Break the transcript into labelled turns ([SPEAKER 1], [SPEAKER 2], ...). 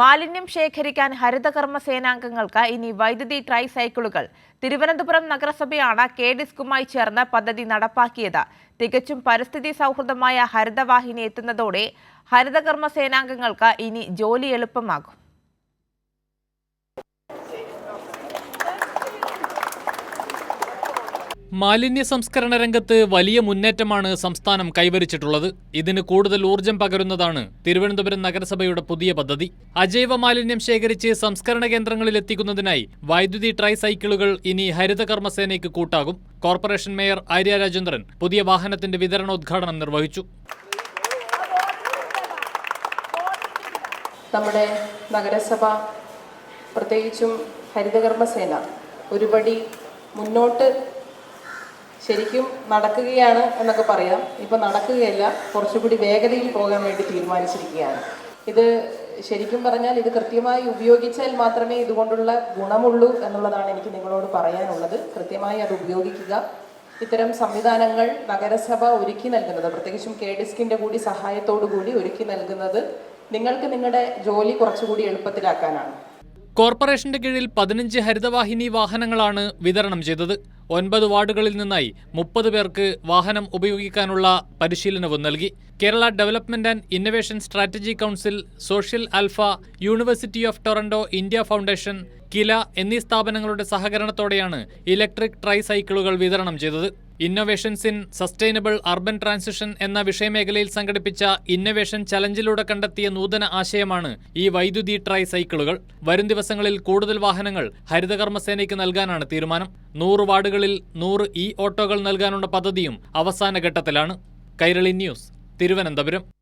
[SPEAKER 1] മാലിന്യം ശേഖരിക്കാൻ ഹരിതകർമ്മ സേനാംഗങ്ങൾക്ക് ഇനി വൈദ്യുതി ട്രൈ സൈക്കിളുകൾ തിരുവനന്തപുരം നഗരസഭയാണ് കെ ഡിസ്കുമായി ചേർന്ന് പദ്ധതി നടപ്പാക്കിയത്. തികച്ചും പരിസ്ഥിതി സൗഹൃദമായ ഹരിതവാഹിനി എത്തുന്നതോടെ ഹരിതകർമ്മ സേനാംഗങ്ങൾക്ക് ഇനി ജോലി എളുപ്പമാകും.
[SPEAKER 2] മാലിന്യ സംസ്കരണ രംഗത്ത് വലിയ മുന്നേറ്റമാണ് സംസ്ഥാനം കൈവരിച്ചിട്ടുള്ളത്. ഇതിന് കൂടുതൽ ഊർജം പകരുന്നതാണ് തിരുവനന്തപുരം നഗരസഭയുടെ പുതിയ പദ്ധതി. അജൈവ മാലിന്യം ശേഖരിച്ച് സംസ്കരണ കേന്ദ്രങ്ങളിൽ എത്തിക്കുന്നതിനായി വൈദ്യുതി ട്രൈ സൈക്കിളുകൾ ഇനി ഹരിതകർമ്മസേനയ്ക്ക് കൂട്ടാകും. കോർപ്പറേഷൻ മേയർ ആര്യ രാജേന്ദ്രൻ പുതിയ വാഹനത്തിന്റെ വിതരണോദ്ഘാടനം നിർവഹിച്ചു.
[SPEAKER 3] നമ്മുടെ നഗരസഭ പ്രത്യേകിച്ചും ഹരിതകർമ്മസേന ഒരുപടി മുന്നോട്ട് ശരിക്കും നടക്കുകയാണ് എന്നൊക്കെ പറയാം. ഇപ്പം നടക്കുകയല്ല കുറച്ചുകൂടി വേഗതയിൽ പോകാൻ വേണ്ടി തീരുമാനിച്ചിരിക്കുകയാണ്. ഇത് ശരിക്കും പറഞ്ഞാൽ ഇത് കൃത്യമായി ഉപയോഗിച്ചാൽ മാത്രമേ ഇതുകൊണ്ടുള്ള ഗുണമുള്ളൂ എന്നുള്ളതാണ് എനിക്ക് നിങ്ങളോട് പറയാനുള്ളത്. കൃത്യമായി അത് ഉപയോഗിക്കുക. ഇത്തരം സംവിധാനങ്ങൾ നഗരസഭ ഒരുക്കി നൽകുന്നത് പ്രത്യേകിച്ചും കെ ഡിസ്കിന്റെ കൂടി സഹായത്തോടു കൂടി ഒരുക്കി നൽകുന്നത് നിങ്ങൾക്ക് നിങ്ങളുടെ ജോലി കുറച്ചുകൂടി എളുപ്പത്തിലാക്കാനാണ്.
[SPEAKER 2] കോർപ്പറേഷന്റെ കീഴിൽ പതിനഞ്ച് ഹരിതവാഹിനി വാഹനങ്ങളാണ് വിതരണം ചെയ്തത്. ഒൻപത് വാർഡുകളിൽ നിന്നായി മുപ്പത് പേർക്ക് വാഹനം ഉപയോഗിക്കാനുള്ള പരിശീലനവും നൽകി. Kerala Development and Innovation Strategy Council Social Alpha University of Toronto India Foundation KILA എന്നീ സ്ഥാപനങ്ങളുടെ സഹകരണത്തോടെയാണ് ഇലക്ട്രിക് ട്രൈസൈക്കിളുകൾ വിതരണം ചെയ്തത്. Innovations in sustainable urban transition എന്ന വിഷയമേഖലയിൽ സംഘടിപ്പിച്ച ഇന്നൊവേഷൻ ചലഞ്ചിലൂടെ കണ്ടെത്തിയ നൂതന ആശയമാണ് ഈ വൈദ്യുതി ട്രൈ സൈക്കിളുകൾ വരും ദിവസങ്ങളിൽ കൂടുതൽ വാഹനങ്ങൾ ഹരിതകർമ്മസേനയ്ക്ക് നൽകാനാണ് തീരുമാനം. നൂറ് വാർഡുകളിൽ നൂറ് ഇ ഓട്ടോകൾ നൽകാനുള്ള പദ്ധതിയും അവസാന ഘട്ടത്തിലാണ്. കൈരളി ന്യൂസ് തിരുവനന്തപുരം.